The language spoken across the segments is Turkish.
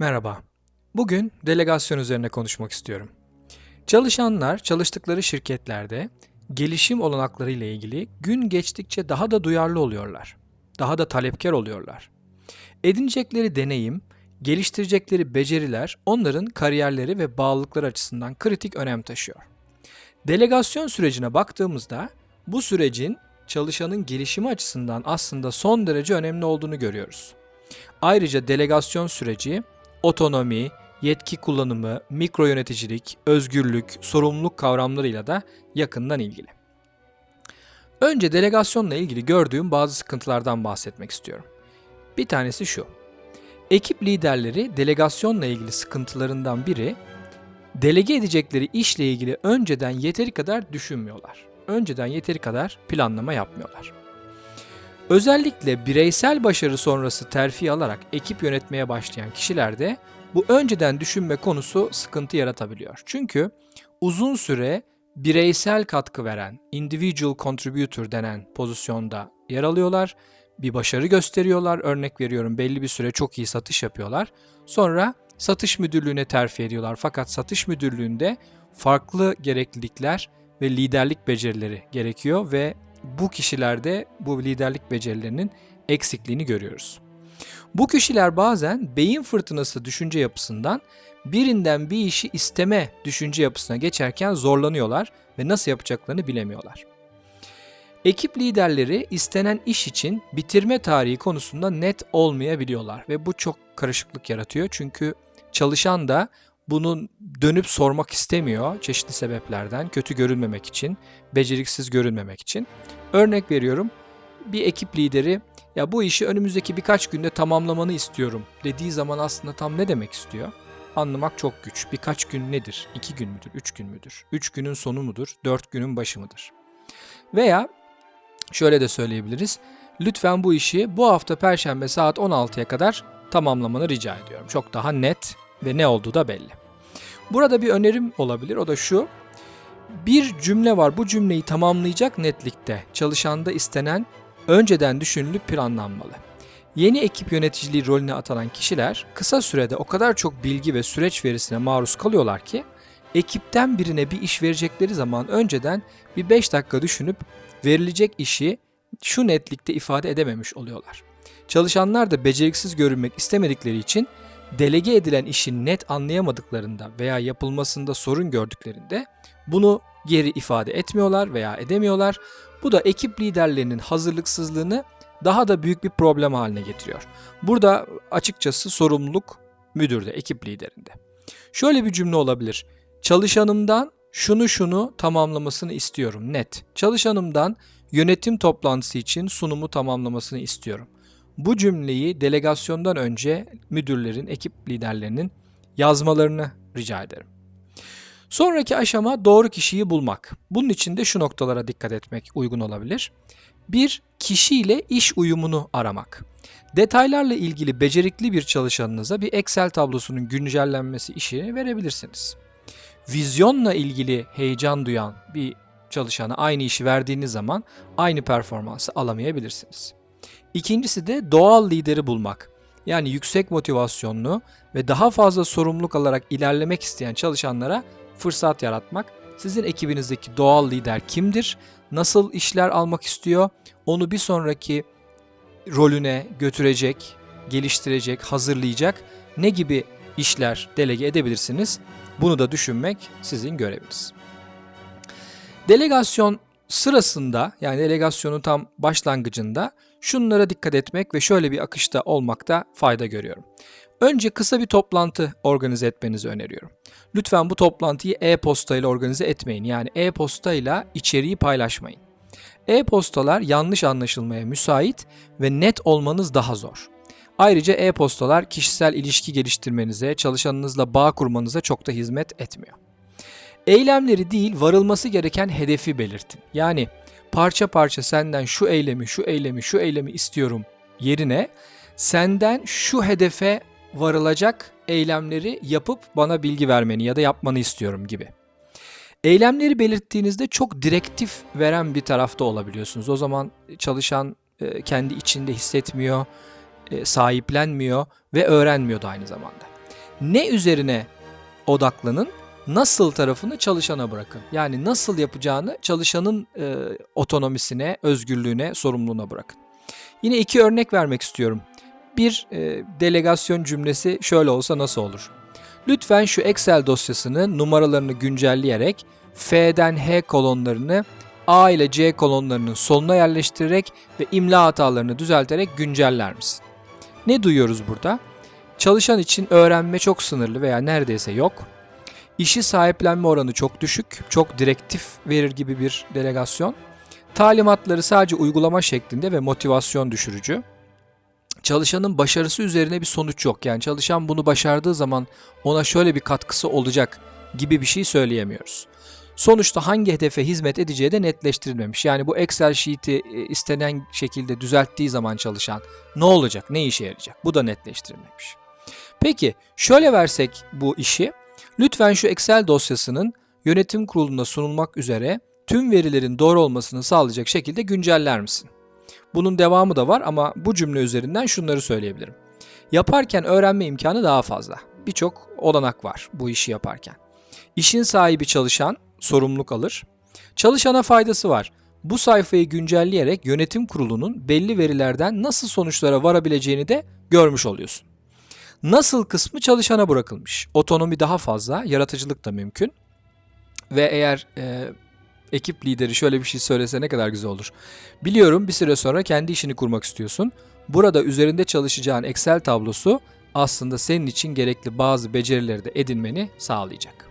Merhaba. Bugün delegasyon üzerine konuşmak istiyorum. Çalışanlar çalıştıkları şirketlerde gelişim olanakları ile ilgili gün geçtikçe daha da duyarlı oluyorlar. Daha da talepkar oluyorlar. Edinecekleri deneyim, geliştirecekleri beceriler onların kariyerleri ve bağlılıkları açısından kritik önem taşıyor. Delegasyon sürecine baktığımızda bu sürecin çalışanın gelişimi açısından aslında son derece önemli olduğunu görüyoruz. Ayrıca delegasyon süreci otonomi, yetki kullanımı, mikro yöneticilik, özgürlük, sorumluluk kavramlarıyla da yakından ilgili. Önce delegasyonla ilgili gördüğüm bazı sıkıntılardan bahsetmek istiyorum. Bir tanesi şu. Ekip liderleri delegasyonla ilgili sıkıntılarından biri delege edecekleri işle ilgili önceden yeteri kadar düşünmüyorlar. Önceden yeteri kadar planlama yapmıyorlar. Özellikle bireysel başarı sonrası terfi alarak ekip yönetmeye başlayan kişilerde bu önceden düşünme konusu sıkıntı yaratabiliyor. Çünkü uzun süre bireysel katkı veren, individual contributor denen pozisyonda yer alıyorlar. Bir başarı gösteriyorlar. Örnek veriyorum belli bir süre çok iyi satış yapıyorlar. Sonra satış müdürlüğüne terfi ediyorlar. Fakat satış müdürlüğünde farklı gereklilikler ve liderlik becerileri gerekiyor ve bu kişilerde bu liderlik becerilerinin eksikliğini görüyoruz. Bu kişiler bazen beyin fırtınası düşünce yapısından birinden bir işi isteme düşünce yapısına geçerken zorlanıyorlar ve nasıl yapacaklarını bilemiyorlar. Ekip liderleri istenen iş için bitirme tarihi konusunda net olmayabiliyorlar ve bu çok karışıklık yaratıyor çünkü çalışan da bunu dönüp sormak istemiyor çeşitli sebeplerden. Kötü görünmemek için, beceriksiz görünmemek için. Örnek veriyorum. Bir ekip lideri ya bu işi önümüzdeki birkaç günde tamamlamanı istiyorum dediği zaman aslında tam ne demek istiyor? Anlamak çok güç. Birkaç gün nedir? İki gün müdür? Üç gün müdür? Üç günün sonu mudur? Dört günün başı mıdır? Veya şöyle de söyleyebiliriz. Lütfen bu işi bu hafta Perşembe saat 16'ya kadar tamamlamanı rica ediyorum. Çok daha net ve ne olduğu da belli. Burada bir önerim olabilir o da şu. Bir cümle var bu cümleyi tamamlayacak netlikte çalışanda istenen önceden düşünülüp planlanmalı. Yeni ekip yöneticiliği rolüne atanan kişiler kısa sürede o kadar çok bilgi ve süreç verisine maruz kalıyorlar ki ekipten birine bir iş verecekleri zaman önceden bir 5 dakika düşünüp verilecek işi şu netlikte ifade edememiş oluyorlar. Çalışanlar da beceriksiz görünmek istemedikleri için delege edilen işi net anlayamadıklarında veya yapılmasında sorun gördüklerinde bunu geri ifade etmiyorlar veya edemiyorlar. Bu da ekip liderlerinin hazırlıksızlığını daha da büyük bir problem haline getiriyor. Burada açıkçası sorumluluk müdürde, ekip liderinde. Şöyle bir cümle olabilir. Çalışanımdan şunu şunu tamamlamasını istiyorum net. Çalışanımdan yönetim toplantısı için sunumu tamamlamasını istiyorum. Bu cümleyi delegasyondan önce müdürlerin, ekip liderlerinin yazmalarını rica ederim. Sonraki aşama doğru kişiyi bulmak. Bunun için de şu noktalara dikkat etmek uygun olabilir. Bir, kişiyle iş uyumunu aramak. Detaylarla ilgili becerikli bir çalışanınıza bir Excel tablosunun güncellenmesi işini verebilirsiniz. Vizyonla ilgili heyecan duyan bir çalışana aynı işi verdiğiniz zaman aynı performansı alamayabilirsiniz. İkincisi de doğal lideri bulmak. Yani yüksek motivasyonlu ve daha fazla sorumluluk alarak ilerlemek isteyen çalışanlara fırsat yaratmak. Sizin ekibinizdeki doğal lider kimdir? Nasıl işler almak istiyor? Onu bir sonraki rolüne götürecek, geliştirecek, hazırlayacak ne gibi işler delege edebilirsiniz? Bunu da düşünmek sizin göreviniz. Delegasyon sırasında yani delegasyonun tam başlangıcında şunlara dikkat etmek ve şöyle bir akışta olmakta fayda görüyorum. Önce kısa bir toplantı organize etmenizi öneriyorum. Lütfen bu toplantıyı e-posta ile organize etmeyin. Yani e-posta ile içeriği paylaşmayın. E-postalar yanlış anlaşılmaya müsait ve net olmanız daha zor. Ayrıca e-postalar kişisel ilişki geliştirmenize, çalışanınızla bağ kurmanıza çok da hizmet etmiyor. Eylemleri değil, varılması gereken hedefi belirtin. Yani parça parça senden şu eylemi, şu eylemi, şu eylemi istiyorum yerine senden şu hedefe varılacak eylemleri yapıp bana bilgi vermeni ya da yapmanı istiyorum gibi. Eylemleri belirttiğinizde çok direktif veren bir tarafta olabiliyorsunuz. O zaman çalışan kendi içinde hissetmiyor, sahiplenmiyor ve öğrenmiyor da aynı zamanda. Ne üzerine odaklanın, nasıl tarafını çalışana bırakın. Yani nasıl yapacağını çalışanın e, otonomisine, özgürlüğüne, sorumluluğuna bırakın. Yine iki örnek vermek istiyorum. Bir e, delegasyon cümlesi şöyle olsa nasıl olur? Lütfen şu Excel dosyasını numaralarını güncelleyerek F'den H kolonlarını A ile C kolonlarının sonuna yerleştirerek ve imla hatalarını düzelterek günceller misin? Ne duyuyoruz burada? Çalışan için öğrenme çok sınırlı veya neredeyse yok. İşi sahiplenme oranı çok düşük, çok direktif verir gibi bir delegasyon. Talimatları sadece uygulama şeklinde ve motivasyon düşürücü. Çalışanın başarısı üzerine bir sonuç yok. Yani çalışan bunu başardığı zaman ona şöyle bir katkısı olacak gibi bir şey söyleyemiyoruz. Sonuçta hangi hedefe hizmet edeceği de netleştirilmemiş. Yani bu Excel sheet'i e, istenen şekilde düzelttiği zaman çalışan ne olacak, ne işe yarayacak? Bu da netleştirilmemiş. Peki şöyle versek bu işi. Lütfen şu Excel dosyasının yönetim kurulunda sunulmak üzere tüm verilerin doğru olmasını sağlayacak şekilde günceller misin? Bunun devamı da var ama bu cümle üzerinden şunları söyleyebilirim. Yaparken öğrenme imkanı daha fazla. Birçok olanak var bu işi yaparken. İşin sahibi çalışan sorumluluk alır. Çalışana faydası var. Bu sayfayı güncelleyerek yönetim kurulunun belli verilerden nasıl sonuçlara varabileceğini de görmüş oluyorsun. Nasıl kısmı çalışana bırakılmış. Otonomi daha fazla, yaratıcılık da mümkün. Ve eğer e, ekip lideri şöyle bir şey söylese ne kadar güzel olur. Biliyorum bir süre sonra kendi işini kurmak istiyorsun. Burada üzerinde çalışacağın Excel tablosu aslında senin için gerekli bazı becerileri de edinmeni sağlayacak.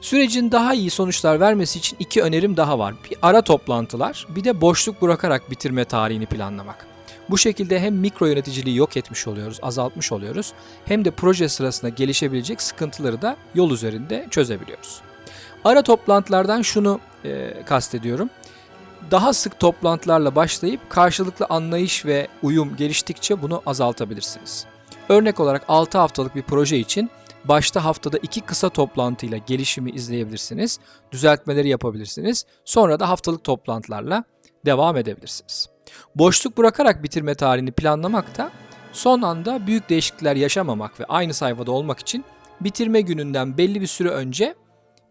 Sürecin daha iyi sonuçlar vermesi için iki önerim daha var. Bir ara toplantılar, bir de boşluk bırakarak bitirme tarihini planlamak. Bu şekilde hem mikro yöneticiliği yok etmiş oluyoruz, azaltmış oluyoruz. Hem de proje sırasında gelişebilecek sıkıntıları da yol üzerinde çözebiliyoruz. Ara toplantılardan şunu e, kastediyorum. Daha sık toplantılarla başlayıp karşılıklı anlayış ve uyum geliştikçe bunu azaltabilirsiniz. Örnek olarak 6 haftalık bir proje için başta haftada 2 kısa toplantıyla gelişimi izleyebilirsiniz, düzeltmeleri yapabilirsiniz. Sonra da haftalık toplantılarla devam edebilirsiniz. Boşluk bırakarak bitirme tarihini planlamak da son anda büyük değişiklikler yaşamamak ve aynı sayfada olmak için bitirme gününden belli bir süre önce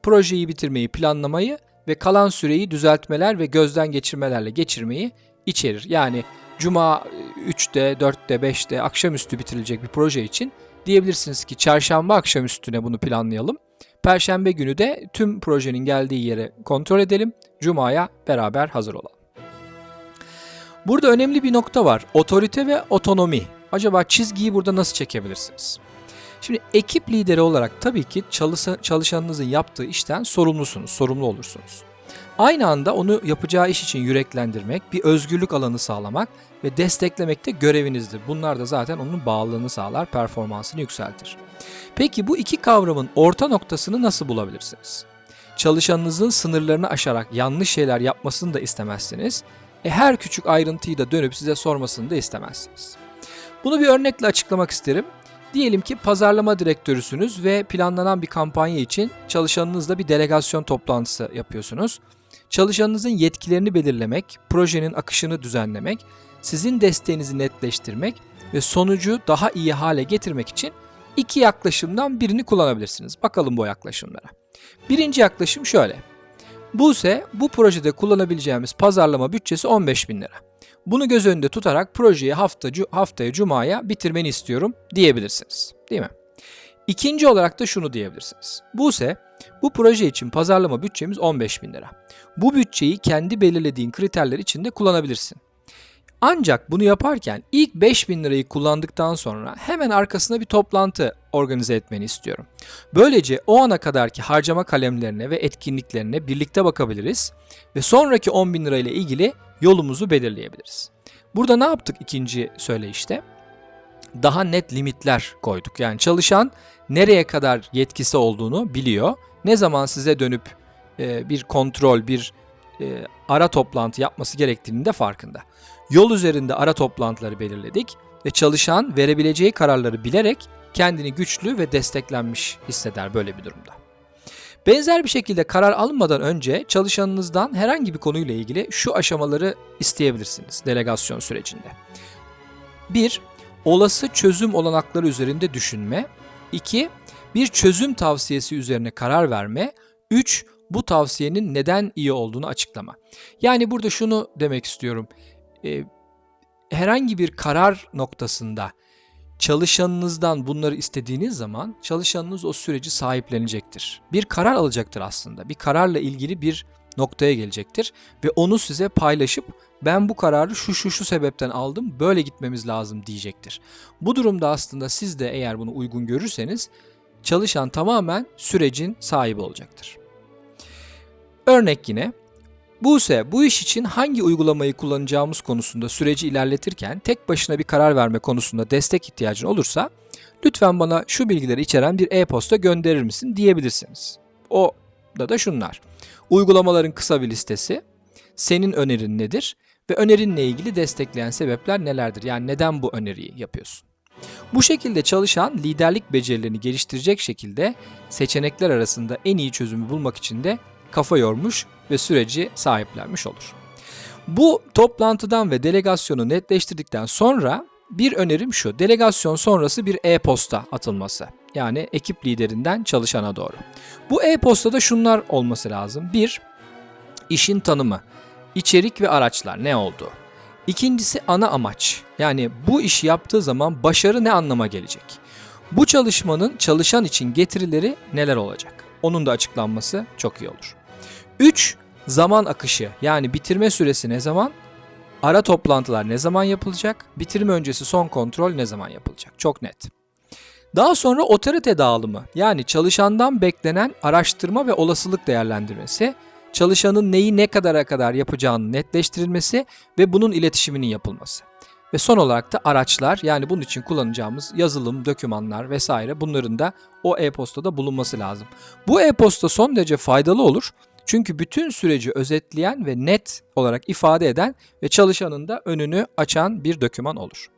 projeyi bitirmeyi planlamayı ve kalan süreyi düzeltmeler ve gözden geçirmelerle geçirmeyi içerir. Yani cuma 3'te, 4'te, 5'te akşamüstü bitirilecek bir proje için diyebilirsiniz ki çarşamba akşamüstüne bunu planlayalım. Perşembe günü de tüm projenin geldiği yere kontrol edelim. Cuma'ya beraber hazır olalım. Burada önemli bir nokta var. Otorite ve otonomi. Acaba çizgiyi burada nasıl çekebilirsiniz? Şimdi ekip lideri olarak tabii ki çalışanınızın yaptığı işten sorumlusunuz, sorumlu olursunuz. Aynı anda onu yapacağı iş için yüreklendirmek, bir özgürlük alanı sağlamak ve desteklemek de görevinizdir. Bunlar da zaten onun bağlılığını sağlar, performansını yükseltir. Peki bu iki kavramın orta noktasını nasıl bulabilirsiniz? Çalışanınızın sınırlarını aşarak yanlış şeyler yapmasını da istemezsiniz. E her küçük ayrıntıyı da dönüp size sormasını da istemezsiniz. Bunu bir örnekle açıklamak isterim. Diyelim ki pazarlama direktörüsünüz ve planlanan bir kampanya için çalışanınızla bir delegasyon toplantısı yapıyorsunuz. Çalışanınızın yetkilerini belirlemek, projenin akışını düzenlemek, sizin desteğinizi netleştirmek ve sonucu daha iyi hale getirmek için iki yaklaşımdan birini kullanabilirsiniz. Bakalım bu yaklaşımlara. Birinci yaklaşım şöyle. Bu ise bu projede kullanabileceğimiz pazarlama bütçesi 15 bin lira. Bunu göz önünde tutarak projeyi hafta, haftaya cumaya bitirmeni istiyorum diyebilirsiniz. Değil mi? İkinci olarak da şunu diyebilirsiniz. Bu ise bu proje için pazarlama bütçemiz 15 bin lira. Bu bütçeyi kendi belirlediğin kriterler içinde kullanabilirsin. Ancak bunu yaparken ilk 5000 lirayı kullandıktan sonra hemen arkasına bir toplantı organize etmeni istiyorum. Böylece o ana kadarki harcama kalemlerine ve etkinliklerine birlikte bakabiliriz ve sonraki 10 bin lira ile ilgili yolumuzu belirleyebiliriz. Burada ne yaptık ikinci söyleyişte? Daha net limitler koyduk. Yani çalışan nereye kadar yetkisi olduğunu biliyor. Ne zaman size dönüp e, bir kontrol, bir e, ara toplantı yapması gerektiğinin de farkında. Yol üzerinde ara toplantıları belirledik ve çalışan verebileceği kararları bilerek kendini güçlü ve desteklenmiş hisseder böyle bir durumda. Benzer bir şekilde karar alınmadan önce çalışanınızdan herhangi bir konuyla ilgili şu aşamaları isteyebilirsiniz delegasyon sürecinde. 1. Olası çözüm olanakları üzerinde düşünme. 2. Bir çözüm tavsiyesi üzerine karar verme. 3. Bu tavsiyenin neden iyi olduğunu açıklama. Yani burada şunu demek istiyorum. Ee, herhangi bir karar noktasında çalışanınızdan bunları istediğiniz zaman çalışanınız o süreci sahiplenecektir. Bir karar alacaktır aslında. Bir kararla ilgili bir noktaya gelecektir ve onu size paylaşıp ben bu kararı şu şu şu sebepten aldım böyle gitmemiz lazım diyecektir. Bu durumda aslında siz de eğer bunu uygun görürseniz çalışan tamamen sürecin sahibi olacaktır. Örnek yine Buse bu iş için hangi uygulamayı kullanacağımız konusunda süreci ilerletirken tek başına bir karar verme konusunda destek ihtiyacın olursa lütfen bana şu bilgileri içeren bir e-posta gönderir misin diyebilirsiniz. O da da şunlar. Uygulamaların kısa bir listesi, senin önerin nedir ve önerinle ilgili destekleyen sebepler nelerdir? Yani neden bu öneriyi yapıyorsun? Bu şekilde çalışan liderlik becerilerini geliştirecek şekilde seçenekler arasında en iyi çözümü bulmak için de kafa yormuş ve süreci sahiplenmiş olur. Bu toplantıdan ve delegasyonu netleştirdikten sonra bir önerim şu. Delegasyon sonrası bir e-posta atılması. Yani ekip liderinden çalışana doğru. Bu e-postada şunlar olması lazım. Bir, işin tanımı, içerik ve araçlar ne oldu? İkincisi ana amaç. Yani bu işi yaptığı zaman başarı ne anlama gelecek? Bu çalışmanın çalışan için getirileri neler olacak? Onun da açıklanması çok iyi olur. 3. Zaman akışı yani bitirme süresi ne zaman? Ara toplantılar ne zaman yapılacak? Bitirme öncesi son kontrol ne zaman yapılacak? Çok net. Daha sonra otorite dağılımı yani çalışandan beklenen araştırma ve olasılık değerlendirmesi, çalışanın neyi ne kadara kadar yapacağının netleştirilmesi ve bunun iletişiminin yapılması. Ve son olarak da araçlar yani bunun için kullanacağımız yazılım, dokümanlar vesaire bunların da o e-postada bulunması lazım. Bu e-posta son derece faydalı olur. Çünkü bütün süreci özetleyen ve net olarak ifade eden ve çalışanın da önünü açan bir doküman olur.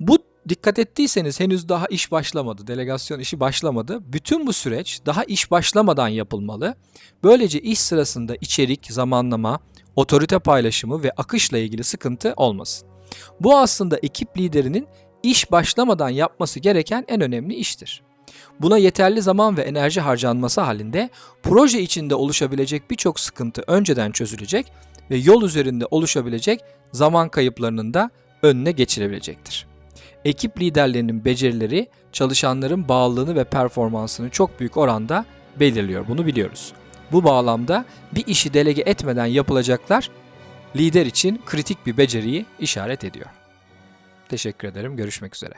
Bu dikkat ettiyseniz henüz daha iş başlamadı, delegasyon işi başlamadı. Bütün bu süreç daha iş başlamadan yapılmalı. Böylece iş sırasında içerik, zamanlama, otorite paylaşımı ve akışla ilgili sıkıntı olmasın. Bu aslında ekip liderinin iş başlamadan yapması gereken en önemli iştir. Buna yeterli zaman ve enerji harcanması halinde proje içinde oluşabilecek birçok sıkıntı önceden çözülecek ve yol üzerinde oluşabilecek zaman kayıplarının da önüne geçilebilecektir. Ekip liderlerinin becerileri çalışanların bağlılığını ve performansını çok büyük oranda belirliyor. Bunu biliyoruz. Bu bağlamda bir işi delege etmeden yapılacaklar lider için kritik bir beceriyi işaret ediyor. Teşekkür ederim. Görüşmek üzere.